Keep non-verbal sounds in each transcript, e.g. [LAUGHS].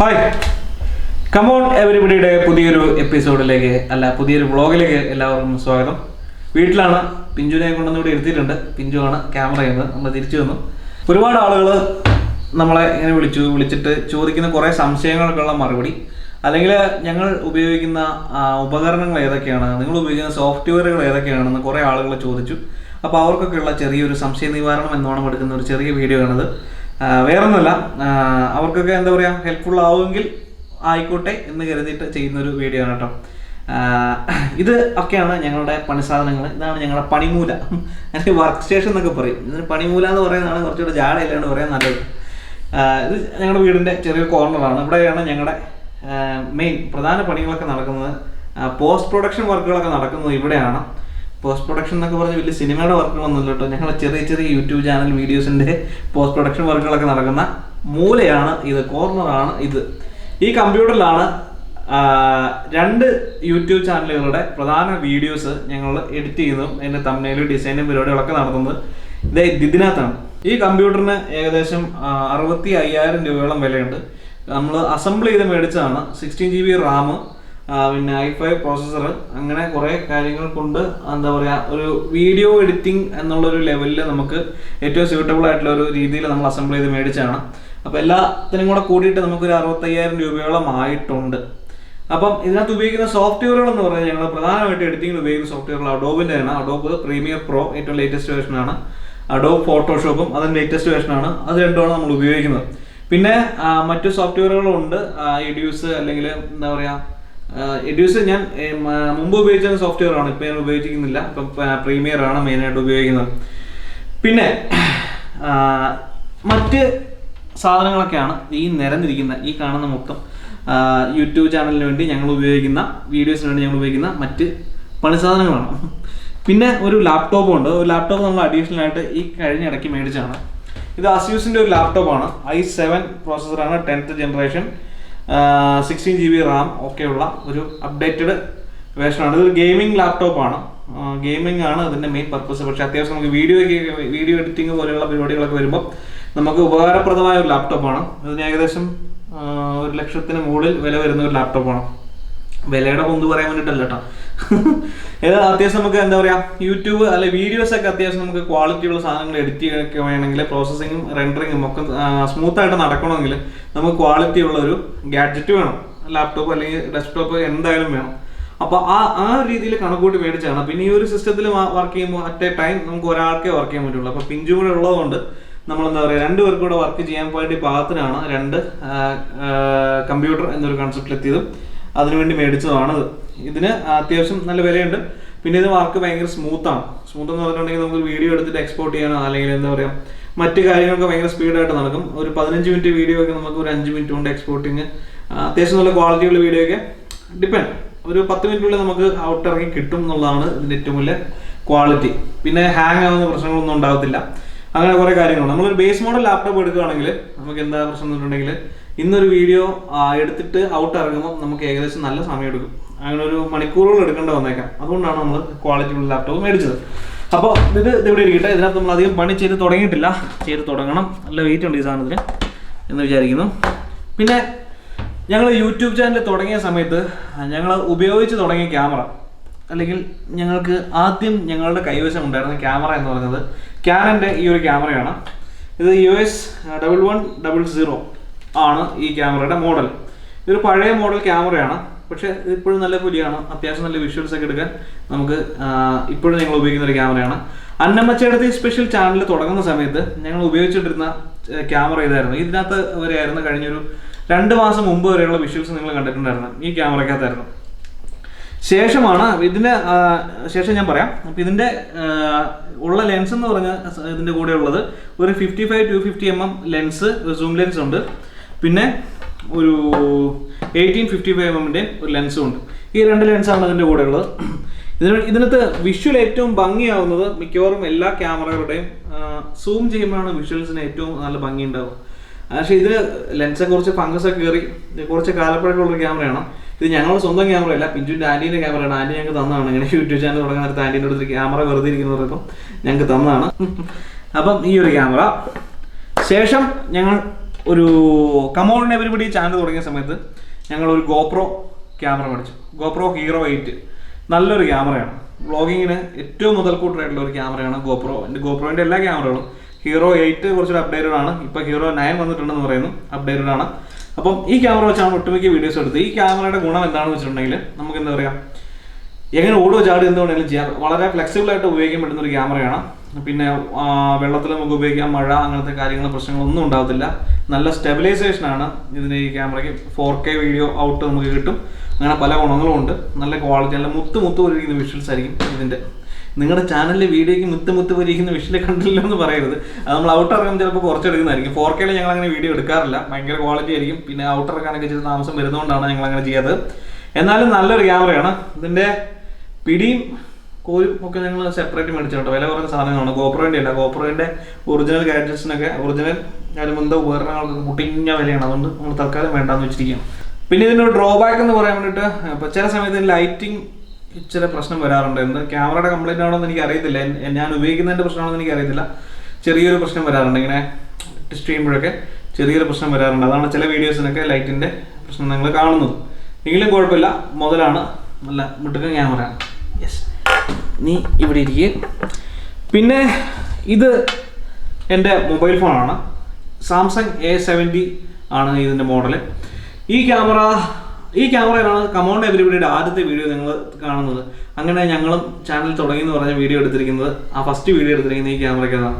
Hi come on എവരിബിഡിയുടെ പുതിയൊരു എപ്പിസോഡിലേക്ക് അല്ല പുതിയൊരു വ്ളോഗിലേക്ക് എല്ലാവർക്കും സ്വാഗതം. വീട്ടിലാണ് പിഞ്ചുനെ കൊണ്ടുവന്ന് ഇവിടെ എടുത്തിട്ടുണ്ട് പിഞ്ചു ആണ് ക്യാമറ ചെയ്യുന്നത്. നമ്മൾ തിരിച്ചു വന്നു. ഒരുപാട് ആളുകൾ നമ്മളെ ഇങ്ങനെ വിളിച്ചു വിളിച്ചിട്ട് ചോദിക്കുന്ന കുറേ സംശയങ്ങൾക്കുള്ള മറുപടി. അല്ലെങ്കിൽ ഞങ്ങൾ ഉപയോഗിക്കുന്ന ഉപകരണങ്ങൾ ഏതൊക്കെയാണ് നിങ്ങൾ ഉപയോഗിക്കുന്ന സോഫ്റ്റ്വെയറുകൾ ഏതൊക്കെയാണെന്ന് കുറേ ആളുകൾ ചോദിച്ചു. അപ്പോൾ അവർക്കൊക്കെയുള്ള ചെറിയൊരു സംശയ നിവാരണം എന്നോണം എടുക്കുന്ന ഒരു ചെറിയ വീഡിയോ ആണത്. വേറൊന്നുമല്ല. അവർക്കൊക്കെ എന്താ പറയുക ഹെൽപ്ഫുൾ ആവുമെങ്കിൽ ആയിക്കോട്ടെ എന്ന് കരുതിയിട്ട് ചെയ്യുന്നൊരു വീഡിയോ ആണ് കേട്ടോ. ഇത് ഒക്കെയാണ് ഞങ്ങളുടെ പണിസാധനങ്ങൾ ഇതാണ് ഞങ്ങളുടെ പണിമൂല. അല്ലെങ്കിൽ വർക്ക് സ്റ്റേഷൻ എന്നൊക്കെ പറയും. ഇതിന് പണിമൂല എന്ന് പറയുന്നതാണ് കുറച്ചുകൂടെ ജാടയില്ലാണ്ട് പറയാൻ നല്ലത്. ഇത് ഞങ്ങളുടെ വീടിന്റെ ചെറിയ കോർണറാണ് ഇവിടെയാണ് ഞങ്ങളുടെ മെയിൻ പ്രധാന പണികളൊക്കെ നടക്കുന്നത്. പോസ്റ്റ് പ്രൊഡക്ഷൻ വർക്കുകളൊക്കെ നടക്കുന്നത് ഇവിടെയാണ്. പോസ്റ്റ് പ്രൊഡക്ഷൻ എന്നൊക്കെ പറഞ്ഞ് വലിയ സിനിമയുടെ വർക്കുകളൊന്നുമില്ല കേട്ടോ. ഞങ്ങൾ ചെറിയ ചെറിയ യൂട്യൂബ് ചാനൽ വീഡിയോസിന്റെ പോസ്റ്റ് പ്രൊഡക്ഷൻ വർക്കുകളൊക്കെ നടക്കുന്ന മൂലയാണ് ഇത് കോർണറാണ് ഇത്. ഈ കമ്പ്യൂട്ടറിലാണ് രണ്ട് യൂട്യൂബ് ചാനലുകളുടെ പ്രധാന വീഡിയോസ് ഞങ്ങൾ എഡിറ്റ് ചെയ്യുന്നതും അതിന്റെ തമ്മിലും ഡിസൈനും പരിപാടികളൊക്കെ നടത്തുന്നത് ഇതേ ഇതിനകത്താണ്. ഈ കമ്പ്യൂട്ടറിന് ഏകദേശം അറുപത്തി അയ്യായിരം രൂപയോളം വിലയുണ്ട്. നമ്മൾ അസംബിൾ ചെയ്ത് മേടിച്ചതാണ്. സിക്സ്റ്റീൻ ജി ബി റാം പിന്നെ ഐ ഫൈവ് പ്രോസസ്സർ അങ്ങനെ കുറേ കാര്യങ്ങൾ കൊണ്ട് എന്താ പറയുക ഒരു വീഡിയോ എഡിറ്റിംഗ് എന്നുള്ളൊരു ലെവലിൽ നമുക്ക് ഏറ്റവും സ്യൂട്ടബിൾ ആയിട്ടുള്ള ഒരു രീതിയിൽ നമ്മൾ അസംബിൾ ചെയ്ത് മേടിച്ചാണ് അപ്പോൾ എല്ലാത്തിനും കൂടെ കൂടിയിട്ട് നമുക്കൊരു അറുപത്തയ്യായിരം രൂപയോളം ആയിട്ടുണ്ട്. അപ്പം ഇതിനകത്ത് ഉപയോഗിക്കുന്ന സോഫ്റ്റ്വെയറുകൾ എന്ന് പറഞ്ഞാൽ ഞങ്ങൾ പ്രധാനമായിട്ട് എഡിറ്റിംഗിൽ ഉപയോഗിക്കുന്ന സോഫ്റ്റ്വെയറുകൾ അഡോബിന്റെ ആണ്. അഡോബ് പ്രീമിയർ പ്രോ ഏറ്റവും ലേറ്റസ്റ്റ് വേർഷനാണ് അഡോബ് ഫോട്ടോഷോപ്പും അതിന്റെ ലേറ്റസ്റ്റ് വേർഷനാണ് അത് രണ്ടുമാണ് നമ്മൾ ഉപയോഗിക്കുന്നത്. പിന്നെ മറ്റു സോഫ്റ്റ്വെയറുകളും ഉണ്ട് അല്ലെങ്കിൽ എന്താ പറയുക എഡ്യൂസ് ഞാൻ മുമ്പ് ഉപയോഗിച്ച സോഫ്റ്റ്വെയർ ആണ്. ഇപ്പം ഞാൻ ഉപയോഗിക്കുന്നില്ല ഇപ്പം പ്രീമിയർ ആണ് മെയിനായിട്ട് ഉപയോഗിക്കുന്നത്. പിന്നെ മറ്റ് സാധനങ്ങളൊക്കെയാണ് ഈ നിരന്നിരിക്കുന്ന ഈ കാണുന്ന മൊത്തം യൂട്യൂബ് ചാനലിന് വേണ്ടി ഞങ്ങൾ ഉപയോഗിക്കുന്ന വീഡിയോസിന് വേണ്ടി ഞങ്ങൾ ഉപയോഗിക്കുന്ന മറ്റ് പണിസാധനങ്ങളാണ് പിന്നെ ഒരു ലാപ്ടോപ്പും ഉണ്ട്. ഒരു ലാപ്ടോപ്പ് നമ്മൾ അഡീഷണൽ ആയിട്ട് ഈ കഴിഞ്ഞ ഇടയ്ക്ക് മേടിച്ചാണ് ഇത് അസ്യൂസിന്റെ ഒരു ലാപ്ടോപ്പാണ് I seven പ്രോസസ്സറാണ് tenth generation sixteen G B RAM ഒക്കെയുള്ള ഒരു അപ്ഡേറ്റഡ് വേർഷനാണ് ഇതൊരു ഗെയിമിംഗ് ലാപ്ടോപ്പാണ് ഗെയിമിംഗ് ആണ് അതിന്റെ മെയിൻ പർപ്പസ് പക്ഷെ അത്യാവശ്യം നമുക്ക് വീഡിയോ വീഡിയോ എഡിറ്റിംഗ് പോലെയുള്ള പരിപാടികളൊക്കെ വരുമ്പോൾ നമുക്ക് ഉപകാരപ്രദമായ ഒരു ലാപ്ടോപ്പാണ് ഇതിന് ഏകദേശം ഒരു ലക്ഷത്തിന് മുകളിൽ വില വരുന്ന ഒരു ലാപ്ടോപ്പാണ് വിലയുടെ കൊന്തു പറയാൻ വേണ്ടിയിട്ടല്ല കേട്ടോ ഇത് അത്യാവശ്യം നമുക്ക് എന്താ പറയാ യൂട്യൂബ് അല്ലെ വീഡിയോസ് ഒക്കെ അത്യാവശ്യം നമുക്ക് ക്വാളിറ്റി ഉള്ള സാധനങ്ങൾ എഡിറ്റ് ചെയ്യാനൊക്കെ വേണമെങ്കിൽ പ്രോസസ്സിങ്ങും റെൻഡറിങ്ങും ഒക്കെ സ്മൂത്തായിട്ട് നടക്കണമെങ്കിൽ നമുക്ക് ക്വാളിറ്റി ഉള്ള ഒരു ഗാഡ്ജറ്റ് വേണം. ലാപ്ടോപ്പ് അല്ലെങ്കിൽ ഡെസ്ക്ടോപ്പ് എന്തായാലും വേണം. അപ്പൊ ആ ആ രീതിയിൽ കണക്കൂട്ടി മേടിച്ചാണ്. പിന്നെ ഈ ഒരു സിസ്റ്റത്തിൽ വർക്ക് ചെയ്യുമ്പോൾ അറ്റ് എ ടൈം നമുക്ക് ഒരാൾക്കേ വർക്ക് ചെയ്യാൻ പറ്റുള്ളൂ. അപ്പൊ പിഞ്ചു കൂടെ ഉള്ളതുകൊണ്ട് നമ്മൾ എന്താ പറയുക രണ്ട് പേർക്ക് കൂടെ വർക്ക് ചെയ്യാൻ വേണ്ടി പാകത്തിനാണ് രണ്ട് കമ്പ്യൂട്ടർ എന്നൊരു കൺസെപ്റ്റിൽ എത്തിയതും. അതിനുവേണ്ടി മേടിച്ചതാണത് ഇതിന് അത്യാവശ്യം നല്ല വിലയുണ്ട്. പിന്നെ ഇത് വർക്ക് ഭയങ്കര സ്മൂത്ത് ആണ്. സ്മൂത്ത് എന്ന് പറഞ്ഞിട്ടുണ്ടെങ്കിൽ നമുക്ക് വീഡിയോ എടുത്തിട്ട് എക്സ്പോർട്ട് ചെയ്യാനോ അല്ലെങ്കിൽ എന്താ പറയുക മറ്റു കാര്യങ്ങളൊക്കെ ഭയങ്കര സ്പീഡായിട്ട് നടക്കും. ഒരു പതിനഞ്ച് മിനിറ്റ് വീഡിയോ ഒക്കെ നമുക്ക് ഒരു അഞ്ച് മിനിറ്റ് കൊണ്ട് എക്സ്പോർട്ടിങ് അത്യാവശ്യം നല്ല ക്വാളിറ്റിയുള്ള വീഡിയോ ഒക്കെ ഡിപ്പെൻഡ് ഒരു പത്ത് മിനിറ്റിനുള്ളിൽ നമുക്ക് ഔട്ട് ഇറങ്ങി കിട്ടും എന്നുള്ളതാണ് ഇതിന്റെ ഏറ്റവും വലിയ ക്വാളിറ്റി പിന്നെ ഹാങ് ആവുന്ന പ്രശ്നങ്ങളൊന്നും ഉണ്ടാവത്തില്ല. അങ്ങനെ കുറെ കാര്യങ്ങളുണ്ട്. നമ്മളൊരു ബേസ് മോഡൽ ലാപ്ടോപ്പ് എടുക്കുകയാണെങ്കിൽ നമുക്ക് എന്താ പ്രശ്നം എന്ന് വെച്ചിട്ടുണ്ടെങ്കിൽ ഇന്നൊരു വീഡിയോ എടുത്തിട്ട് ഔട്ട് ഇറങ്ങുമ്പോൾ നമുക്ക് ഏകദേശം നല്ല സമയം എടുക്കും അങ്ങനെ ഒരു മണിക്കൂറുകൾ എടുക്കേണ്ട വന്നേക്കാം. അതുകൊണ്ടാണ് നമ്മൾ ക്വാളിറ്റി ഉള്ള ലാപ്ടോപ്പ് മേടിച്ചത്. അപ്പോൾ ഇത് ഇവിടെ ഇരിക്കട്ടെ. ഇതിനകത്ത് നമ്മൾ അധികം പണി ചെയ്ത് തുടങ്ങിയിട്ടില്ല. ചെയ്ത് തുടങ്ങണം. നല്ല വെയിറ്റ് ഉണ്ട് ഈ സാധനത്തിന് എന്ന് വിചാരിക്കുന്നു. പിന്നെ ഞങ്ങൾ യൂട്യൂബ് ചാനൽ തുടങ്ങിയ സമയത്ത് ഞങ്ങൾ ഉപയോഗിച്ച് തുടങ്ങിയ ക്യാമറ അല്ലെങ്കിൽ ഞങ്ങൾക്ക് ആദ്യം ഞങ്ങളുടെ കൈവശം ഉണ്ടായിരുന്ന ക്യാമറ എന്ന് പറയുന്നത് ക്യാനന്റെ ഈ ഒരു ക്യാമറയാണ് ഇത് U S double one double zero ആണ് ഈ ക്യാമറയുടെ മോഡൽ. ഇതൊരു പഴയ മോഡൽ ക്യാമറയാണ്. പക്ഷേ ഇപ്പോഴും നല്ല പുലിയാണ്. അത്യാവശ്യം നല്ല വിഷ്വൽസ് ഒക്കെ എടുക്കാൻ നമുക്ക് ഇപ്പോഴും ഞങ്ങൾ ഉപയോഗിക്കുന്ന ഒരു ക്യാമറയാണ്. അന്നമ്മച്ചേടത്ത് ഈ സ്പെഷ്യൽ ചാനൽ തുടങ്ങുന്ന സമയത്ത് ഞങ്ങൾ ഉപയോഗിച്ചിട്ടിരുന്ന ക്യാമറ ഇതായിരുന്നു. ഇതിനകത്ത് വരെയായിരുന്നു കഴിഞ്ഞൊരു രണ്ട് മാസം മുമ്പ് വരെയുള്ള വിഷ്വൽസ് നിങ്ങൾ കണ്ടിട്ടുണ്ടായിരുന്നു ഈ ക്യാമറയ്ക്കകത്തായിരുന്നു ശേഷമാണ് ഇതിന് ശേഷം ഞാൻ പറയാം. അപ്പം ഇതിന്റെ ഉള്ള ലെൻസ് എന്ന് പറഞ്ഞ ഇതിന്റെ കൂടെ ഉള്ളത് ഒരു fifty five to fifty M M lens zoom lens ഉണ്ട്. പിന്നെ ഒരു എയ്റ്റീൻ ഫിഫ്റ്റി ഫൈവ് എമ്മിന്റെ ഒരു ലെൻസും ഉണ്ട്. ഈ രണ്ട് ലെൻസാണ് അതിന്റെ കൂടെ ഉള്ളത്. ഇതിന് ഇതിനകത്ത് വിഷ്വൽ ഏറ്റവും ഭംഗിയാവുന്നത് മിക്കവാറും എല്ലാ ക്യാമറകളുടെയും സൂം ചെയ്യുമ്പോഴാണ് വിഷ്വൽസിന് ഏറ്റവും നല്ല ഭംഗി ഉണ്ടാവുക. പക്ഷേ ഇതിന് ലെൻസെ കുറച്ച് ഫംഗസ് ഒക്കെ കയറി കുറച്ച് കാലപ്പഴക്കമുള്ളൊരു ക്യാമറയാണ്. ഇത് ഞങ്ങളുടെ സ്വന്തം ക്യാമറ അല്ല പിഞ്ചുവിന്റെ ആന്റീന്റെ ക്യാമറയാണ്. ആന്റി ഞങ്ങൾക്ക് തന്നതാണ്. ഇങ്ങനെ യൂട്യൂബ് ചാനൽ തുടങ്ങുന്ന നേരത്തെ ആന്റീന്റെ അടുത്ത് ക്യാമറ വെറുതെ ഇരിക്കുന്നവർക്കും ഞങ്ങൾക്ക് തന്നതാണ്. അപ്പം ഈ ഒരു ക്യാമറ. ശേഷം ഞങ്ങൾ ഒരു കമോൺ എവരിബഡി ചാനൽ തുടങ്ങിയ സമയത്ത് ഞങ്ങൾ ഒരു ഗോപ്രോ ക്യാമറ മേടിച്ചു. ഗോപ്രോ ഹീറോ എയ്റ്റ് നല്ലൊരു ക്യാമറയാണ് വ്ളോഗിങ്ങിന് ഏറ്റവും മുതൽക്കൂട്ടായിട്ടുള്ള ഒരു ക്യാമറയാണ് ഗോപ്രോ എന്റെ ഗോപ്രോന്റെ എല്ലാ ക്യാമറകളും ഹീറോ എയ്റ്റ് കുറച്ചൊരു അപ്ഡേറ്റഡ് ആണ് ഇപ്പോൾ ഹീറോ നയൻ വന്നിട്ടുണ്ടെന്ന് പറയുന്നു. അപ്ഡേറ്റഡ് ആണ് അപ്പം ഈ ക്യാമറ വെച്ചാണ് ഒട്ടുമിക്ക വീഡിയോസ് എടുത്തത്. ഈ ക്യാമറയുടെ ഗുണം എന്താണെന്ന് വെച്ചിട്ടുണ്ടെങ്കിൽ നമുക്ക് എന്താ പറയുക എങ്ങനെ ഓടുക ചാടുക എന്ത് വേണമെങ്കിലും ചെയ്യാം. വളരെ ഫ്ലെക്സിബിൾ ആയിട്ട് ഉപയോഗിക്കാൻ പറ്റുന്ന ഒരു ക്യാമറയാണ് പിന്നെ വെള്ളത്തിൽ നമുക്ക് ഉപയോഗിക്കാം. മഴ അങ്ങനത്തെ കാര്യങ്ങൾ പ്രശ്നങ്ങളൊന്നും ഉണ്ടാകത്തില്ല നല്ല സ്റ്റെബിലൈസേഷൻ ആണ് ഇതിന് ഈ ക്യാമറയ്ക്ക്. ഫോർ കെ വീഡിയോ ഔട്ട് നമുക്ക് കിട്ടും. അങ്ങനെ പല ഗുണങ്ങളും ഉണ്ട്. നല്ല ക്വാളിറ്റി നല്ല മുത്ത് മുത്ത് പൊരിക്കുന്ന വിഷ്വൽസ് ആയിരിക്കും ഇതിന്റെ നിങ്ങളുടെ ചാനലിലെ വീഡിയോയ്ക്ക് മുത്ത് മുത്ത് പൊരിക്കുന്ന വിഷ്വൽ കണ്ടില്ല എന്ന് പറയരുത്. അത് നമ്മൾ ഔട്ട് ഇറങ്ങുമ്പോൾ ചിലപ്പോൾ കുറച്ചെടുക്കുന്നതായിരിക്കും ഫോർ കെയിൽ ഞങ്ങൾ അങ്ങനെ വീഡിയോ എടുക്കാറില്ല. ഭയങ്കര ക്വാളിറ്റി ആയിരിക്കും. പിന്നെ ഔട്ട് ഇറക്കാനൊക്കെ ചെയ്ത് താമസം വരുന്നതുകൊണ്ടാണ് ഞങ്ങൾ അങ്ങനെ ചെയ്യാത്തത് എന്നാലും നല്ലൊരു ക്യാമറയാണ് ഇതിന്റെ പിടിയും കോലും ഒക്കെ ഞങ്ങൾ സെപ്പറേറ്റ് മേടിച്ചിട്ടുണ്ട് വില കുറഞ്ഞ സാധനങ്ങളാണ്. ഗോപ്രോന്റെ അല്ല ഗോപ്രോന്റെ ഒറിജിനൽ ഗാഡ്ജറ്റ്സിനൊക്കെ ഒറിജിനൽ അനുബന്ധ ഉപകരണങ്ങൾക്ക് മുട്ടിഞ്ഞ വിലയാണ്. അതുകൊണ്ട് നമ്മൾ തൽക്കാലം വേണ്ടാന്ന് വെച്ചിരിക്കുകയാണ്. പിന്നെ ഇതിന്റെ ഡ്രോബാക്ക് എന്ന് പറയാൻ വേണ്ടിയിട്ട് ഇപ്പോൾ ചില സമയത്ത് ലൈറ്റിംഗ് ഇച്ചിരി പ്രശ്നം വരാറുണ്ട്. എന്ത്? ക്യാമറയുടെ കംപ്ലൈന്റ് ആണോ എന്ന് എനിക്ക് അറിയത്തില്ല. ഞാൻ ഉപയോഗിക്കുന്നതിന്റെ പ്രശ്നമാണോ എന്ന് എനിക്ക് അറിയത്തില്ല. ചെറിയൊരു പ്രശ്നം വരാറുണ്ട്. ഇങ്ങനെ ടെസ്റ്റ് ചെയ്യുമ്പോഴൊക്കെ ചെറിയൊരു പ്രശ്നം വരാറുണ്ട്. അതാണ് ചില വീഡിയോസിനൊക്കെ ലൈറ്റിന്റെ പ്രശ്നം നിങ്ങൾ കാണുന്നത്. എങ്കിലും കുഴപ്പമില്ല. മുതലാണ്. നല്ല മിട്ടുക്കൻ ക്യാമറയാണ് യെസ് നീ ഇവിടെ ഇരിക്കുക പിന്നെ ഇത് എന്റെ മൊബൈൽ ഫോണാണ്. സാംസങ് എ സെവന്റി ആണ് ഇതിന്റെ മോഡൽ ഈ ക്യാമറ ഈ ക്യാമറയിലാണ് കമോണ്ട് എവരിബിയുടെ ആദ്യത്തെ വീഡിയോ നിങ്ങൾ കാണുന്നത്. അങ്ങനെ ഞങ്ങളും ചാനൽ തുടങ്ങി എന്ന് പറഞ്ഞ വീഡിയോ എടുത്തിരിക്കുന്നത്. ആ ഫസ്റ്റ് വീഡിയോ എടുത്തിരിക്കുന്നത് ഈ ക്യാമറയ്ക്കാണ്.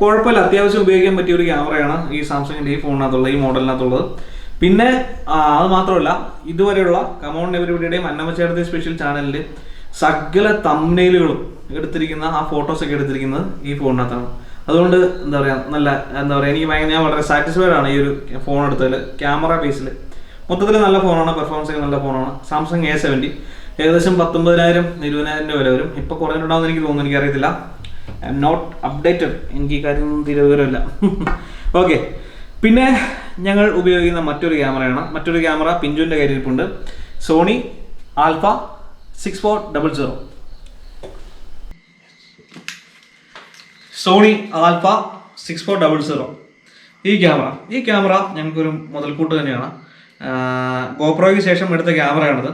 കുഴപ്പമില്ല അത്യാവശ്യം ഉപയോഗിക്കാൻ പറ്റിയ ഒരു ക്യാമറയാണ് ഈ സാംസങ്ങിന്റെ ഈ ഫോണിനകത്തുള്ളത് ഈ മോഡലിനകത്തുള്ളത്. പിന്നെ അത് മാത്രമല്ല ഇതുവരെയുള്ള കമോൺ എവരിബിയുടെയും അന്നമച്ചേർത്തി സ്പെഷ്യൽ ചാനലിൽ സകല തമ്മനയിലുകളും എടുത്തിരിക്കുന്ന ആ ഫോട്ടോസ് ഒക്കെ എടുത്തിരിക്കുന്നത് ഈ ഫോണിനകത്താണ് അതുകൊണ്ട് എന്താ പറയുക നല്ല എന്താ പറയുക എനിക്ക് ഭയങ്കര ഞാൻ വളരെ സാറ്റിസ്ഫൈഡ് ആണ് ഈ ഒരു ഫോൺ എടുത്തതിൽ ക്യാമറ ബേസിൽ മൊത്തത്തിൽ നല്ല ഫോണാണ് പെർഫോമൻസ് ഒക്കെ നല്ല ഫോണാണ് സാംസങ് എ സെവന്റി ഏകദേശം പത്തൊമ്പതിനായിരം ഇരുപതിനായിരം രൂപ വില വരും. ഇപ്പോൾ കുറഞ്ഞിട്ടുണ്ടാവും എനിക്ക് തോന്നുന്നു എനിക്കറിയത്തില്ല. ഐ എം നോട്ട് അപ്ഡേറ്റഡ് എനിക്ക് ഈ കാര്യം തീരെ വിവരമില്ല. [LAUGHS] ഓക്കെ പിന്നെ ഞങ്ങൾ ഉപയോഗിക്കുന്ന മറ്റൊരു ക്യാമറയാണ് മറ്റൊരു ക്യാമറ പിഞ്ചുവിന്റെ കയ്യിലിരിപ്പുണ്ട്. Sony Alpha six four double zero Sony Alpha six four double zero ഈ ക്യാമറ ഈ ക്യാമറ ഞങ്ങൾക്കൊരു മുതൽക്കൂട്ട് തന്നെയാണ്. ഗോപ്രോയ്ക്ക് ശേഷം എടുത്ത ക്യാമറയാണിത്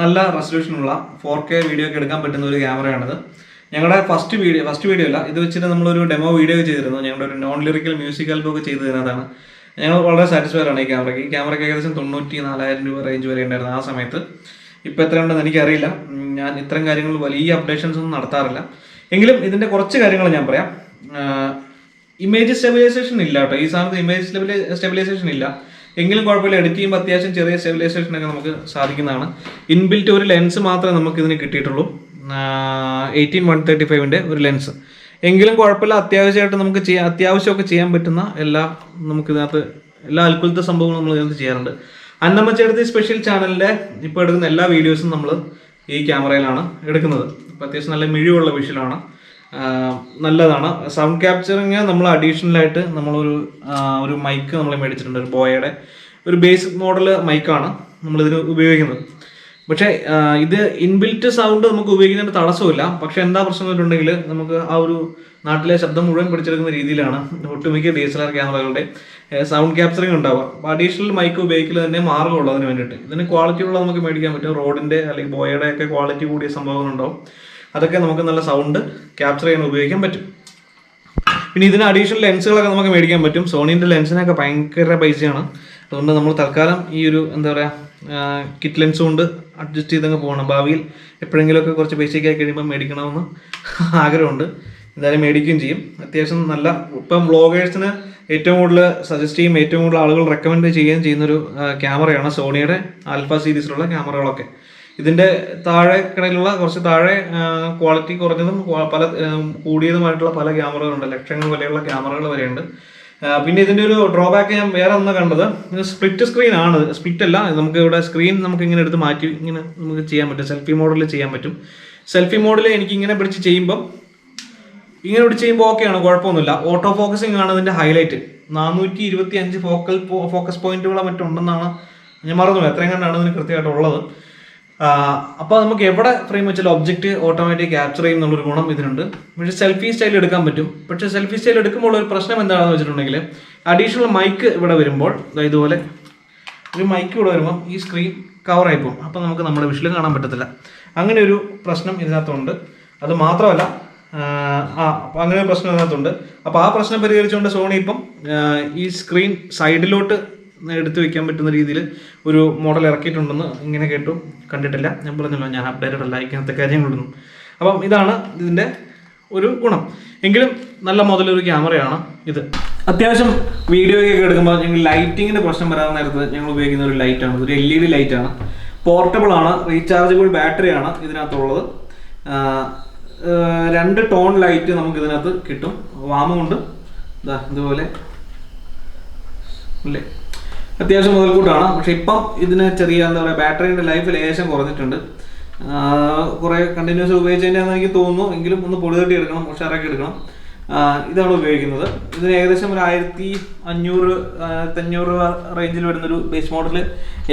നല്ല റെസൊല്യൂഷനുള്ള ഫോർ കെ വീഡിയോ ഒക്കെ എടുക്കാൻ പറ്റുന്ന ഒരു ക്യാമറയാണിത് ഞങ്ങളുടെ ഫസ്റ്റ് വീഡിയോ ഫസ്റ്റ് വീഡിയോ അല്ല ഇത് വെച്ചിട്ട് നമ്മളൊരു ഡെമോ വീഡിയോ ചെയ്തിരുന്നു. ഞങ്ങളുടെ ഒരു നോൺ ലിറിക്കൽ മ്യൂസിക് ആൽബം ഒക്കെ ചെയ്തു ചെയ്തതിനകത്താണ് ഞങ്ങൾ വളരെ സാറ്റിസ്ഫൈഡ് ആണ് ഈ ക്യാമറയ്ക്ക് ഈ ക്യാമറയ്ക്ക് ഏകദേശം തൊണ്ണൂറ്റി നാലായിരം രൂപ റേഞ്ച് വരെ ഉണ്ടായിരുന്നു ആ സമയത്ത്. ഇപ്പോൾ എത്രയുണ്ടെന്ന് എനിക്കറിയില്ല. ഞാൻ ഇത്തരം കാര്യങ്ങൾ വലിയ അപ്ഡേഷൻസ് ഒന്നും നടത്താറില്ല. എങ്കിലും ഇതിന്റെ കുറച്ച് കാര്യങ്ങൾ ഞാൻ പറയാം. ഇമേജ് സ്റ്റെബിലൈസേഷൻ ഇല്ല കേട്ടോ. ഈ സാധനത്ത് ഇമേജ് സ്റ്റെബിലൈസേഷൻ ഇല്ല. എങ്കിലും കുഴപ്പമില്ല. എഡിറ്റ് ചെയ്യുമ്പോൾ അത്യാവശ്യം ചെറിയ സ്റ്റെബിലൈസേഷൻ ഒക്കെ നമുക്ക് സാധിക്കുന്നതാണ്. ഇൻബിൽറ്റ് ഒരു ലെൻസ് മാത്രമേ നമുക്ക് ഇതിന് കിട്ടിയിട്ടുള്ളൂ എയ്റ്റീൻ വൺ തേർട്ടി ഫൈവിന്റെ ഒരു ലെൻസ് എങ്കിലും കുഴപ്പമില്ല. അത്യാവശ്യമായിട്ട് നമുക്ക് ചെയ്യാൻ അത്യാവശ്യമൊക്കെ ചെയ്യാൻ പറ്റുന്ന എല്ലാ നമുക്ക് ഇതിനകത്ത് എല്ലാ അത്ഭുത സംഭവങ്ങളും നമ്മൾ ഇതിനകത്ത് ചെയ്യാറുണ്ട്. അന്നമ്മച്ചേർത്തി സ്പെഷ്യൽ ചാനലിന്റെ ഇപ്പോൾ എടുക്കുന്ന എല്ലാ വീഡിയോസും നമ്മൾ ഈ ക്യാമറയിലാണ് എടുക്കുന്നത്. അപ്പോൾ അത്യാവശ്യം നല്ല മിഴിവുള്ള വിഷയമാണ് നല്ലതാണ്. സൗണ്ട് ക്യാപ്ചറിങ് നമ്മൾ അഡീഷണൽ ആയിട്ട് നമ്മളൊരു ഒരു മൈക്ക് നമ്മൾ മേടിച്ചിട്ടുണ്ട്. ഒരു ബോയയുടെ ഒരു ബേസിക് മോഡൽ മൈക്കാണ് നമ്മളിതിന് ഉപയോഗിക്കുന്നത്. പക്ഷേ ഇത് ഇൻബിൽറ്റ് സൗണ്ട് നമുക്ക് ഉപയോഗിക്കുന്നതിന് തടസ്സമില്ല പക്ഷെ എന്താ പ്രശ്നം വെച്ചിട്ടുണ്ടെങ്കിൽ നമുക്ക് ആ ഒരു നാട്ടിലെ ശബ്ദം മുഴുവൻ പിടിച്ചെടുക്കുന്ന രീതിയിലാണ് ഒട്ടുമിക്ക ഡി എസ് എൽ ആർ ക്യാമറകളുടെ സൗണ്ട് ക്യാപ്ചറിങ് ഉണ്ടാവുക അഡീഷണൽ മൈക്ക് ഉപയോഗിക്കൽ തന്നെ മാർഗമുള്ളൂ അതിന് വേണ്ടിയിട്ട്. ഇതിന് ക്വാളിറ്റി ഉള്ള നമുക്ക് മേടിക്കാൻ പറ്റും. റോഡിന്റെ അല്ലെങ്കിൽ ബോയയുടെ ഒക്കെ ക്വാളിറ്റി കൂടിയ സംഭവങ്ങളുണ്ടാവും അതൊക്കെ നമുക്ക് നല്ല സൗണ്ട് ക്യാപ്ചർ ചെയ്യാൻ ഉപയോഗിക്കാൻ പറ്റും. പിന്നെ ഇതിന് അഡീഷണൽ ലെൻസുകളൊക്കെ നമുക്ക് മേടിക്കാൻ പറ്റും. സോണീന്റെ ലെൻസിനൊക്കെ ഭയങ്കര പൈസയാണ്. അതുകൊണ്ട് നമ്മൾ തൽക്കാലം ഈ ഒരു എന്താ പറയുക കിറ്റ് ലെൻസ് കൊണ്ട് അഡ്ജസ്റ്റ് ചെയ്തങ്ങ് പോകണം. ഭാവിയിൽ എപ്പോഴെങ്കിലുമൊക്കെ കുറച്ച് പൈസയൊക്കെ കഴിയുമ്പോൾ മേടിക്കണമെന്ന് ആഗ്രഹമുണ്ട്. എന്തായാലും മേടിക്കുകയും ചെയ്യും. അത്യാവശ്യം നല്ല ഇപ്പം വ്ളോഗേഴ്സിന് ഏറ്റവും കൂടുതൽ സജസ്റ്റ് ചെയ്യും ഏറ്റവും കൂടുതൽ ആളുകൾ റെക്കമെൻഡ് ചെയ്യുകയും ചെയ്യുന്നൊരു ക്യാമറയാണ് സോണിയുടെ ആൽഫ സീരീസിലുള്ള ക്യാമറകളൊക്കെ ഇതിന്റെ താഴെ കിടയിലുള്ള കുറച്ച് താഴെ ക്വാളിറ്റി കുറഞ്ഞതും പല കൂടിയതുമായിട്ടുള്ള പല ക്യാമറകളുണ്ട് ലക്ഷങ്ങൾ വിലയുള്ള ക്യാമറകൾ വരെയുണ്ട്. പിന്നെ ഇതിന്റെ ഒരു ഡ്രോബാക്ക് ഞാൻ വേറെ ഒന്ന് കണ്ടത് സ്പ്ലിറ്റ് സ്ക്രീൻ ആണ്. സ്പ്ലിറ്റ് അല്ല നമുക്ക് ഇവിടെ സ്ക്രീൻ നമുക്ക് ഇങ്ങനെ എടുത്ത് മാറ്റി ഇങ്ങനെ നമുക്ക് ചെയ്യാൻ പറ്റും. സെൽഫി മോഡിൽ ചെയ്യാൻ പറ്റും. സെൽഫി മോഡിൽ എനിക്ക് ഇങ്ങനെ പിടിച്ച് ചെയ്യുമ്പം ഇങ്ങനെ പിടിച്ച് ചെയ്യുമ്പോൾ ഓക്കെയാണ് കുഴപ്പമൊന്നുമില്ല. ഓട്ടോ ഫോക്കസിംഗ് ആണ് ഇതിന്റെ ഹൈലൈറ്റ് നാനൂറ്റി ഇരുപത്തി അഞ്ച് ഫോക്കൽ ഫോക്കസ് പോയിന്റുകളോ മറ്റുണ്ടെന്നാണ് ഞാൻ മറന്നു എത്രയും കണ്ടാണ് ഇതിന് കൃത്യമായിട്ട് ഉള്ളത്. അപ്പോൾ നമുക്ക് എവിടെ ഫ്രെയിം വെച്ചാൽ ഒബ്ജക്റ്റ് ഓട്ടോമാറ്റിക് ക്യാപ്ചർ ചെയ്യും എന്നുള്ളൊരു ഗുണം ഇതിനുണ്ട്. പക്ഷേ സെൽഫി സ്റ്റൈൽ എടുക്കാൻ പറ്റും. പക്ഷേ സെൽഫി സ്റ്റൈൽ എടുക്കുമ്പോൾ ഒരു പ്രശ്നം എന്താണെന്ന് വെച്ചിട്ടുണ്ടെങ്കിൽ അഡീഷണൽ മൈക്ക് ഇവിടെ വരുമ്പോൾ ഇതുപോലെ ഒരു മൈക്ക് ഇവിടെ വരുമ്പോൾ ഈ സ്ക്രീൻ കവർ ആയി പോകും. അപ്പോൾ നമുക്ക് നമ്മുടെ വിഷയം കാണാൻ പറ്റത്തില്ല. അങ്ങനെ ഒരു പ്രശ്നം ഇതിനകത്തുണ്ട്. അത് മാത്രമല്ല ആ, അപ്പം അങ്ങനെ ഒരു പ്രശ്നം അതിനകത്തുണ്ട്. അപ്പോൾ ആ പ്രശ്നം പരിഹരിച്ചുകൊണ്ട് സോണി ഇപ്പം ഈ സ്ക്രീൻ സൈഡിലോട്ട് എടുത്തു വെക്കാൻ പറ്റുന്ന രീതിയിൽ ഒരു മോഡൽ ഇറക്കിയിട്ടുണ്ടെന്ന് ഇങ്ങനെ കേട്ടു. കണ്ടിട്ടില്ല. ഞാൻ പറഞ്ഞല്ലോ ഞാൻ അപ്ഡേറ്റഡ് അല്ല ഇങ്ങനത്തെ കാര്യങ്ങളൊന്നും. അപ്പം ഇതാണ് ഇതിന്റെ ഒരു ഗുണം. എങ്കിലും നല്ല മുതലൊരു ക്യാമറയാണ് ഇത്. അത്യാവശ്യം വീഡിയോ ഒക്കെ എടുക്കുമ്പോൾ ഞങ്ങൾ ലൈറ്റിങ്ങിന്റെ പ്രശ്നം വരാൻ നേരത്ത് ഞങ്ങൾ ഉപയോഗിക്കുന്ന ഒരു ലൈറ്റാണ്. ഒരു എൽ ഇ ഡി ലൈറ്റാണ്. പോർട്ടബിൾ ആണ് റീചാർജബിൾ ബാറ്ററിയാണ് ഇതിനകത്തുള്ളത്. രണ്ട് ടോൺ ലൈറ്റ് നമുക്ക് ഇതിനകത്ത് കിട്ടും. വാമുണ്ട് ഇതാ ഇതുപോലെ. അല്ലേ? അത്യാവശ്യം മുതൽക്കൂട്ടാണ്. പക്ഷെ ഇപ്പം ഇതിന് ചെറിയ എന്താ പറയുക ബാറ്ററിയുടെ ലൈഫ് ലേശം കുറഞ്ഞിട്ടുണ്ട്. കുറേ കണ്ടിന്യൂസ് ഉപയോഗിച്ചതിന്റെയാണെന്ന് എനിക്ക് തോന്നുന്നു. എങ്കിലും ഒന്ന് പൊടി തട്ടി എടുക്കണം ഉഷാറാക്കി എടുക്കണം. ഇതാണ് ഉപയോഗിക്കുന്നത്. ഇതിന് ഏകദേശം ഒരു ആയിരത്തി അഞ്ഞൂറ് അഞ്ഞൂറ് രൂപ റേഞ്ചിൽ വരുന്നൊരു base model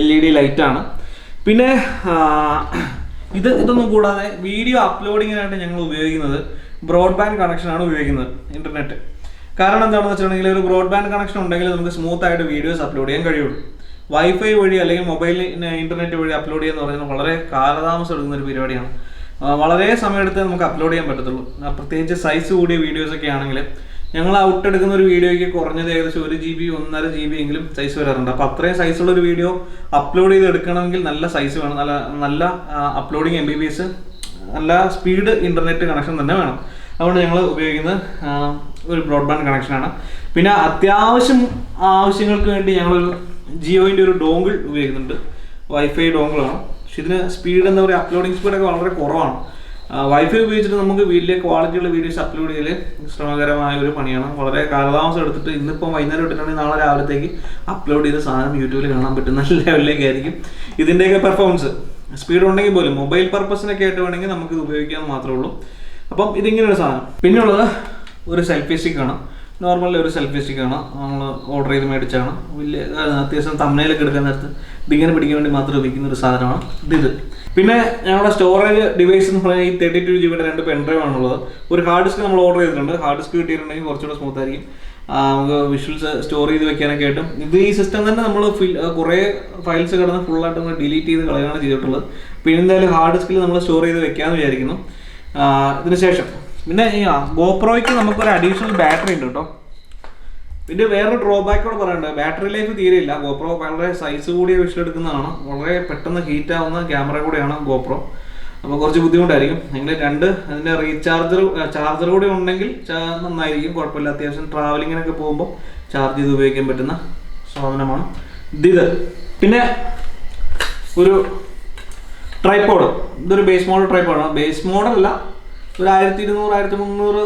L E D ലൈറ്റാണ് പിന്നെ ഇത് ഇതൊന്നും കൂടാതെ വീഡിയോ അപ്ലോഡിങ്ങിനായിട്ട് ഞങ്ങൾ ഉപയോഗിക്കുന്നത് ബ്രോഡ്ബാൻഡ് കണക്ഷനാണ് ഉപയോഗിക്കുന്നത് ഇന്റർനെറ്റ് കാരണം എന്താണെന്ന് വെച്ചിട്ടുണ്ടെങ്കിൽ ഒരു ബ്രോഡ്ബാൻഡ് കണക്ഷൻ ഉണ്ടെങ്കിൽ നമുക്ക് സ്മൂത്ത് ആയിട്ട് വീഡിയോസ് അപ്ലോഡ് ചെയ്യാൻ കഴിയുള്ളൂ. വൈഫൈ വഴി അല്ലെങ്കിൽ മൊബൈൽ ഇന്റർനെറ്റ് വഴി അപ്ലോഡ് ചെയ്യുക പറയുന്നത് വളരെ കാലതാമസം എടുക്കുന്ന ഒരു പരിപാടിയാണ്. വളരെ സമയമെടുത്ത് നമുക്ക് അപ്ലോഡ് ചെയ്യാൻ പറ്റത്തുള്ളൂ. പ്രത്യേകിച്ച് സൈസ് കൂടിയ വീഡിയോസ് ഒക്കെ ആണെങ്കിൽ ഞങ്ങൾ ഔട്ട് എടുക്കുന്ന ഒരു വീഡിയോയ്ക്ക് കുറഞ്ഞത് ഏകദേശം ഒരു ജി ബി ഒന്നര ജി ബി എങ്കിലും സൈസ് വരാറുണ്ട്. അപ്പോൾ അത്രയും സൈസുള്ള ഒരു വീഡിയോ അപ്ലോഡ് ചെയ്ത് എടുക്കണമെങ്കിൽ നല്ല സൈസ് വേണം. നല്ല നല്ല uploading M B B S നല്ല സ്പീഡ് ഇന്റർനെറ്റ് കണക്ഷൻ തന്നെ വേണം. അതുകൊണ്ട് ഞങ്ങൾ ഉപയോഗിക്കുന്നത് ഒരു ബ്രോഡ്ബാൻഡ് കണക്ഷനാണ് പിന്നെ അത്യാവശ്യം ആവശ്യങ്ങൾക്ക് വേണ്ടി ഞങ്ങൾ ജിയോയിന്റെ ഒരു ഡോങ്കിൾ ഉപയോഗിക്കുന്നുണ്ട്. വൈഫൈ ഡോങ്കിളാണ് പക്ഷെ ഇതിന് സ്പീഡ് എന്താ പറയുക അപ്ലോഡിങ് സ്പീഡൊക്കെ വളരെ കുറവാണ്. വൈഫൈ ഉപയോഗിച്ചിട്ട് നമുക്ക് വീട്ടിലെ ക്വാളിറ്റിയുള്ള വീഡിയോസ് അപ്ലോഡ് ചെയ്യൽ ശ്രമകരമായ ഒരു പണിയാണ്. വളരെ കാലതാമസം എടുത്തിട്ട് ഇന്നിപ്പം വൈകുന്നേരം ഇട്ടിട്ടുണ്ടെങ്കിൽ നാളെ രാവിലത്തേക്ക് അപ്ലോഡ് ചെയ്ത സാധനം യൂട്യൂബിൽ കാണാൻ പറ്റുന്ന [LAUGHS] ലെവലിലേക്ക് ആയിരിക്കും. ഇതിന്റെയൊക്കെ പെർഫോമൻസ് സ്പീഡ് ഉണ്ടെങ്കിൽ പോലും മൊബൈൽ പർപ്പസിനൊക്കെ ആയിട്ട് വേണമെങ്കിൽ ഇത് ഉപയോഗിക്കാൻ മാത്രമേ ഉള്ളൂ. അപ്പം ഇതിങ്ങനെ ഒരു സാധനം. പിന്നെയുള്ളത് ഒരു സെൽഫി സ്റ്റിക്കാണ് നോർമലി ഒരു സെൽഫി സ്റ്റിക്കാണ് നമ്മൾ ഓർഡർ ചെയ്ത് മേടിച്ചാണ് വലിയ അത്യാവശ്യം തമ്മനയിലൊക്കെ എടുക്കാൻ നേരത്ത് ഇതിങ്ങനെ പിടിക്കാൻ വേണ്ടി മാത്രം ഉപയോഗിക്കുന്ന ഒരു സാധനമാണ് ഇത്. പിന്നെ ഞങ്ങളുടെ സ്റ്റോറേജ് ഡിവൈസ് എന്ന് പറഞ്ഞാൽ ഈ തേർട്ടി ടു ജിബിയുടെ രണ്ട് പെൻഡ്രൈവ് ആണുള്ളത്. ഒരു ഹാർഡ് ഡിസ്ക് നമ്മൾ ഓർഡർ ചെയ്തിട്ടുണ്ട്. ഹാർഡ് ഡിസ്ക് കിട്ടിയിട്ടുണ്ടെങ്കിൽ കുറച്ചുകൂടെ സ്മൂത്ത് ആയിരിക്കും. നമുക്ക് വിഷ്വൽസ് സ്റ്റോർ ചെയ്ത് വെക്കാനൊക്കെ ആയിട്ടും. ഇത് ഈ സിസ്റ്റം തന്നെ നമ്മൾ കുറേ ഫയൽസ് കിടന്ന് ഫുള്ളായിട്ട് നമ്മൾ ഡിലീറ്റ് ചെയ്ത് കളയാണ് ചെയ്തിട്ടുള്ളത്. പിന്നെ എന്തായാലും ഹാർഡ് ഡിസ്കിൽ നമ്മൾ സ്റ്റോർ ചെയ്ത് വെക്കാമെന്ന് വിചാരിക്കുന്നു. ഇതിനുശേഷം ശേഷം. പിന്നെ ഈ ഗോപ്രോയ്ക്ക് നമുക്കൊരു അഡീഷണൽ ബാറ്ററി ഉണ്ട് കേട്ടോ. പിന്നെ വേറൊരു ഡ്രോബാക്ക് കൂടെ പറയുന്നത് ബാറ്ററി ലൈഫ് തീരെയില്ല. ഗോപ്രോ വളരെ സൈസ് കൂടിയ വിഷയം എടുക്കുന്നതാണ് വളരെ പെട്ടെന്ന് ഹീറ്റ് ആവുന്ന ക്യാമറ കൂടെയാണ് ഗോപ്രോ അപ്പോൾ കുറച്ച് ബുദ്ധിമുട്ടായിരിക്കും. നിങ്ങൾ രണ്ട് അതിന്റെ റീചാർജർ ചാർജർ കൂടി ഉണ്ടെങ്കിൽ നന്നായിരിക്കും. കുഴപ്പമില്ല. അത്യാവശ്യം ട്രാവലിങ്ങിനൊക്കെ പോകുമ്പോൾ ചാർജ് ചെയ്ത് ഉപയോഗിക്കാൻ പറ്റുന്ന സാധനമാണ്. ഇത് പിന്നെ ഒരു ട്രൈപ്പോഡ് ഇതൊരു ബേസ് മോഡൽ ട്രൈപ്പോഡാണ് ബേസ് മോഡലല്ല ഒരു ആയിരത്തി ഇരുന്നൂറ് ആയിരത്തി മുന്നൂറ്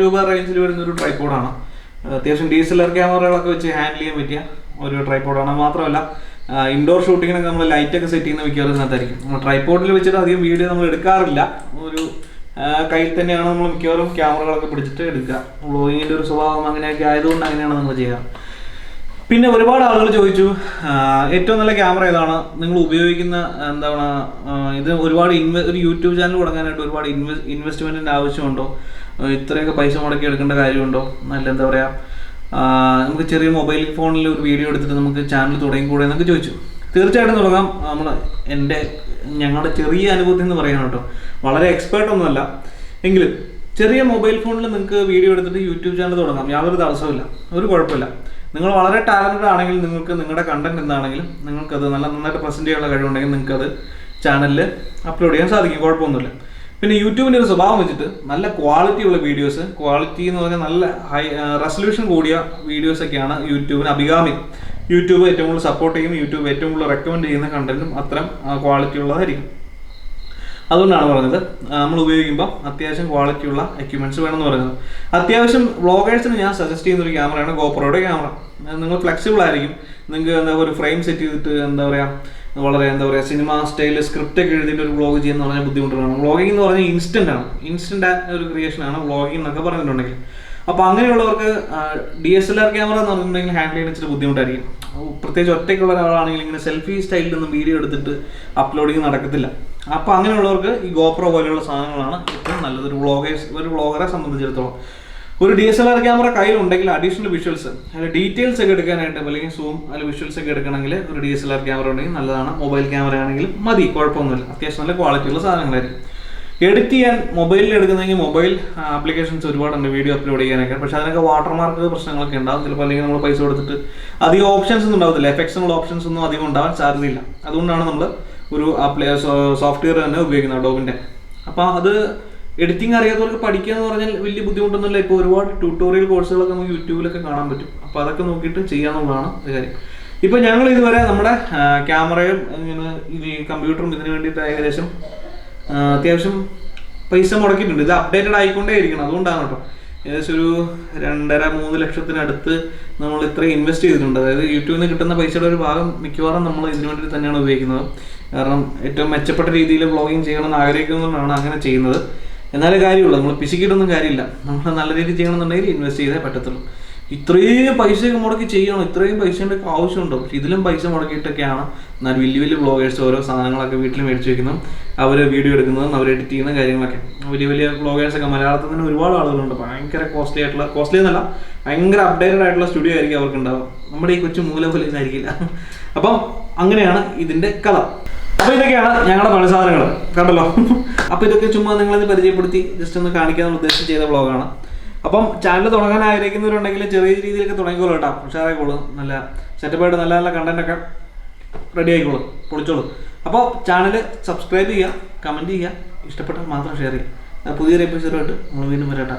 രൂപ റേഞ്ചിൽ വരുന്ന ഒരു ട്രൈപ്പോഡാണ് അത്യാവശ്യം ഡി എസ് എൽ ആർ ക്യാമറകളൊക്കെ വെച്ച് ഹാൻഡിൽ ചെയ്യാൻ പറ്റിയ ഒരു ആണ് മാത്രമല്ല ഇൻഡോർ ഷൂട്ടിങ്ങിനൊക്കെ നമ്മൾ ലൈറ്റൊക്കെ സെറ്റ് ചെയ്യുന്ന മിക്കവാറും ഇതിനകത്തായിരിക്കും. നമ്മൾ ട്രൈപ്പോഡിൽ വെച്ചിട്ട് അധികം വീഡിയോ നമ്മൾ എടുക്കാറില്ല. ഒരു കയ്യിൽ തന്നെയാണ് നമ്മൾ മിക്കവാറും ക്യാമറകളൊക്കെ പിടിച്ചിട്ട് എടുക്കുക. വ്ളോഗിങ്ങിന്റെ ഒരു സ്വഭാവം അങ്ങനെയൊക്കെ ആയതുകൊണ്ട് അങ്ങനെയാണ് നമ്മൾ ചെയ്യാറ് പിന്നെ ഒരുപാട് ആളുകൾ ചോദിച്ചു ഏറ്റവും നല്ല ക്യാമറ ഏതാണ്? നിങ്ങൾ ഉപയോഗിക്കുന്ന എന്താണ് ഇത് ഒരുപാട് ഇൻവെ ഒരു യൂട്യൂബ് ചാനൽ തുടങ്ങാനായിട്ട് ഒരുപാട് ഇൻവെ ഇൻവെസ്റ്റ്മെന്റിന്റെ ആവശ്യമുണ്ടോ? ഇത്രയൊക്കെ പൈസ മുടക്കി എടുക്കേണ്ട കാര്യമുണ്ടോ? നല്ല എന്താ പറയുക നമുക്ക് ചെറിയ മൊബൈൽ ഫോണിൽ ഒരു വീഡിയോ എടുത്തിട്ട് നമുക്ക് ചാനൽ തുടങ്ങിക്കൂടെ എന്നൊക്കെ ചോദിച്ചു. തീർച്ചയായിട്ടും തുടങ്ങാം. നമ്മൾ എന്റെ ഞങ്ങളുടെ ചെറിയ അനുഭവത്തിൽ നിന്ന് പറയാൻ കേട്ടോ. വളരെ എക്സ്പേർട്ട് ഒന്നുമല്ല. എങ്കിലും ചെറിയ മൊബൈൽ ഫോണിൽ നിങ്ങൾക്ക് വീഡിയോ എടുത്തിട്ട് യൂട്യൂബ് ചാനൽ തുടങ്ങാം. യാതൊരു തടസ്സമില്ല ഒരു കുഴപ്പമില്ല. നിങ്ങൾ വളരെ ടാലന്റഡ് ആണെങ്കിൽ നിങ്ങൾക്ക് നിങ്ങളുടെ കണ്ടന്റ് എന്താണെങ്കിലും നിങ്ങൾക്കത് നല്ല നന്നായിട്ട് പ്രസന്റ് ചെയ്യാനുള്ള കഴിവുണ്ടെങ്കിൽ നിങ്ങൾക്കത് ചാനലിൽ അപ്ലോഡ് ചെയ്യാൻ സാധിക്കും. കുഴപ്പമൊന്നുമില്ല. പിന്നെ യൂട്യൂബിന്റെ ഒരു സ്വഭാവം വെച്ചിട്ട് നല്ല ക്വാളിറ്റി ഉള്ള വീഡിയോസ് ക്വാളിറ്റി എന്ന് പറഞ്ഞാൽ നല്ല ഹൈ റെസൊല്യൂഷൻ കൂടിയ വീഡിയോസ് ഒക്കെയാണ് യൂട്യൂബിന് അഭികാമി യൂട്യൂബ് ഏറ്റവും കൂടുതൽ സപ്പോർട്ട് ചെയ്യും യൂട്യൂബ് ഏറ്റവും കൂടുതൽ റെക്കമെൻഡ് ചെയ്യുന്ന കണ്ടന്റും അത്തരം ക്വാളിറ്റി ഉള്ളതായിരിക്കും. അതുകൊണ്ടാണ് പറഞ്ഞത് നമ്മൾ ഉപയോഗിക്കുമ്പോൾ അത്യാവശ്യം ക്വാളിറ്റി ഉള്ള എക്യുപ്മെന്റ്സ് വേണമെന്ന് പറയുന്നത്. അത്യാവശ്യം വ്ളോഗേഴ്സിന് ഞാൻ സജസ്റ്റ് ചെയ്യുന്ന ഒരു ക്യാമറയാണ് ഗോപ്രോയുടെ ക്യാമറ നിങ്ങൾ ഫ്ലെക്സിബിൾ ആയിരിക്കും. നിങ്ങൾക്ക് എന്താ ഒരു ഫ്രെയിം സെറ്റ് ചെയ്തിട്ട് എന്താ പറയുക വളരെ എന്താ പറയുക സിനിമ സ്റ്റൈൽ സ്ക്രിപ്റ്റ് ഒക്കെ എഴുതിയിട്ട് ഒരു വ്ളോഗ് ചെയ്യുന്ന പറഞ്ഞാൽ ബുദ്ധിമുട്ടുകളാണ് വ്ളോഗിംഗ് എന്ന് പറഞ്ഞാൽ ഇൻസ്റ്റന്റ് ആണ്. ഇൻസ്റ്റന്റ് ഒരു ക്രിയേഷൻ ആണ് വ്ളോഗിംഗ് എന്നൊക്കെ പറഞ്ഞിട്ടുണ്ടെങ്കിൽ. അപ്പോൾ അങ്ങനെയുള്ളവർക്ക് D S L R camera എന്ന് പറഞ്ഞിട്ടുണ്ടെങ്കിൽ ഹാൻഡിൽ ചെയ്യാൻ ഇച്ചിരി ബുദ്ധിമുട്ടായിരിക്കും. പ്രത്യേകിച്ച് ഒറ്റയ്ക്കുള്ള ഒരാളാണെങ്കിൽ ഇങ്ങനെ സെൽഫി സ്റ്റൈലിൽ നിന്ന് വീഡിയോ എടുത്തിട്ട് അപ്ലോഡിങ് നടക്കത്തില്ല. അപ്പോൾ അങ്ങനെയുള്ളവർക്ക് ഈ ഗോപ്രോ പോലെയുള്ള സാധനങ്ങളാണ് ഏറ്റവും നല്ലത്. ഒരു വ്ളോഗേഴ്സ് ഒരു വ്ളോഗറെ സംബന്ധിച്ചിടത്തോളം. ഒരു D S L R camera കയ്യിലുണ്ടെങ്കിൽ അഡീഷണൽ വിഷ്വൽസ് അതിൽ ഡീറ്റെയിൽസ് ഒക്കെ എടുക്കാനായിട്ട് അല്ലെങ്കിൽ സൂം അതിൽ വിഷ്വൽസ് ഒക്കെ എടുക്കണമെങ്കിൽ ഒരു D S L R camera ഉണ്ടെങ്കിൽ നല്ലതാണ്. മൊബൈൽ ക്യാമറ ആണെങ്കിലും മതി കുഴപ്പമൊന്നുമില്ല. അത്യാവശ്യം നല്ല ക്വാളിറ്റിയുള്ള സാധനങ്ങളായിരിക്കും. എഡിറ്റ് ചെയ്യാൻ മൊബൈലിൽ എടുക്കുന്നെങ്കിൽ മൊബൈൽ ആപ്ലിക്കേഷൻസ് ഒരുപാടുണ്ട് വീഡിയോ അപ്ലോഡ് ചെയ്യാനൊക്കെ. പക്ഷേ അതിനൊക്കെ വാട്ടർമാർക്ക് പ്രശ്നങ്ങളൊക്കെ ഉണ്ടാവും. ചിലപ്പോൾ അല്ലെങ്കിൽ നമ്മൾ പൈസ കൊടുത്തിട്ട് അധികം ഓപ്ഷൻസ് ഒന്നും ഉണ്ടാവത്തില്ല. എഫക്ട്സിനുള്ള ഓപ്ഷൻസ് ഒന്നും അധികം ഉണ്ടാവാൻ സാധ്യതയില്ല. അതുകൊണ്ടാണ് നമ്മൾ ഒരു സോഫ്റ്റ്വെയർ തന്നെ ഉപയോഗിക്കുന്നത് അഡോബിന്റെ അപ്പോൾ അത് എഡിറ്റിംഗ് അറിയാത്തവർക്ക് പഠിക്കുക എന്ന് പറഞ്ഞാൽ വലിയ ബുദ്ധിമുട്ടൊന്നുമില്ല. ഇപ്പോൾ ഒരുപാട് ട്യൂട്ടോറിയൽ കോഴ്സുകളൊക്കെ നമുക്ക് യൂട്യൂബിലൊക്കെ കാണാൻ പറ്റും. അപ്പോൾ അതൊക്കെ നോക്കിയിട്ട് ചെയ്യാന്നുള്ളതാണ് കാര്യം. ഇപ്പോൾ ഞങ്ങൾ ഇതുവരെ നമ്മുടെ ക്യാമറയും ഇങ്ങനെ ഈ കമ്പ്യൂട്ടറും ഇതിന് വേണ്ടിയിട്ട് ഏകദേശം അത്യാവശ്യം പൈസ മുടക്കിയിട്ടുണ്ട്. ഇത് അപ്ഡേറ്റഡ് ആയിക്കൊണ്ടേ ഇരിക്കണം. അതുകൊണ്ടാണ് കേട്ടോ. ഏകദേശം ഒരു രണ്ടര മൂന്ന് ലക്ഷത്തിനടുത്ത് നമ്മൾ ഇത്രയും ഇൻവെസ്റ്റ് ചെയ്തിട്ടുണ്ട്. അതായത് യൂട്യൂബിൽ നിന്ന് കിട്ടുന്ന പൈസയുടെ ഒരു ഭാഗം മിക്കവാറും നമ്മൾ ഇതിനു വേണ്ടി തന്നെയാണ് ഉപയോഗിക്കുന്നത്. കാരണം ഏറ്റവും മെച്ചപ്പെട്ട രീതിയിൽ വ്ളോഗിങ് ചെയ്യണമെന്ന് ആഗ്രഹിക്കുന്നതുകൊണ്ടാണ് അങ്ങനെ ചെയ്യുന്നത്. എന്നാലേ കാര്യമുള്ളൂ. നമ്മൾ പിശുക്കിയിട്ടൊന്നും കാര്യമില്ല. നമ്മൾ നല്ല രീതിയിൽ ചെയ്യണമെന്നുണ്ടെങ്കിൽ ഇൻവെസ്റ്റ് ചെയ്തേ പറ്റത്തുള്ളൂ. ഇത്രയും പൈസയൊക്കെ മുടക്കി ചെയ്യണം. ഇത്രയും പൈസയുടെ ഒക്കെ ആവശ്യമുണ്ടോ? പക്ഷെ ഇതിലും പൈസ മുടക്കിയിട്ടൊക്കെയാണ് എന്നാൽ വലിയ വലിയ ബ്ലോഗേഴ്സ് ഓരോ സാധനങ്ങളൊക്കെ വീട്ടിൽ മേടിച്ച് വെക്കുന്നതും അവർ വീഡിയോ എടുക്കുന്നതും അവർ എഡിറ്റ് ചെയ്യുന്ന കാര്യങ്ങളൊക്കെ. വലിയ വലിയ ബ്ലോഗേഴ്സൊക്കെ മലയാളത്തിൽ തന്നെ ഒരുപാട് ആളുകളുണ്ട്. ഭയങ്കര കോസ്റ്റ്ലി ആയിട്ടുള്ള കോസ്റ്റ്ലി എന്നല്ല ഭയങ്കര അപ്ഡേറ്റഡ് ആയിട്ടുള്ള സ്റ്റുഡിയോ ആയിരിക്കും അവർക്ക് ഉണ്ടാവുക നമ്മുടെ ഈ കൊച്ചു മൂല ആയിരിക്കില്ല. [LAUGHS] അപ്പം അങ്ങനെയാണ് ഇതിന്റെ കഥ. അപ്പൊ ഇതൊക്കെയാണ് ഞങ്ങളുടെ പണി സാധനങ്ങൾ കണ്ടല്ലോ? അപ്പൊ ഇതൊക്കെ ചുമ്മാ നിങ്ങളത് പരിചയപ്പെടുത്തി ജസ്റ്റ് ഒന്ന് കാണിക്കാൻ ഉദ്ദേശം ചെയ്ത വ്ളോഗാണ് അപ്പം ചാനൽ തുടങ്ങാൻ ആഗ്രഹിക്കുന്നവരുണ്ടെങ്കിൽ ചെറിയ രീതിയിലൊക്കെ തുടങ്ങിക്കോളൂ കേട്ടോ. ഉഷാറായിക്കോളൂ. നല്ല സെറ്റപ്പായിട്ട് നല്ല നല്ല കണ്ടന്റ് ഒക്കെ റെഡി ആയിക്കോളൂ. പൊളിച്ചോളൂ. അപ്പോൾ ചാനൽ സബ്സ്ക്രൈബ് ചെയ്യുക കമന്റ് ചെയ്യുക. ഇഷ്ടപ്പെട്ടാൽ മാത്രം ഷെയർ ചെയ്യുക. പുതിയൊരു എപ്പിസോഡായിട്ട് നമ്മൾ വീണ്ടും വരാം ട്ടാ.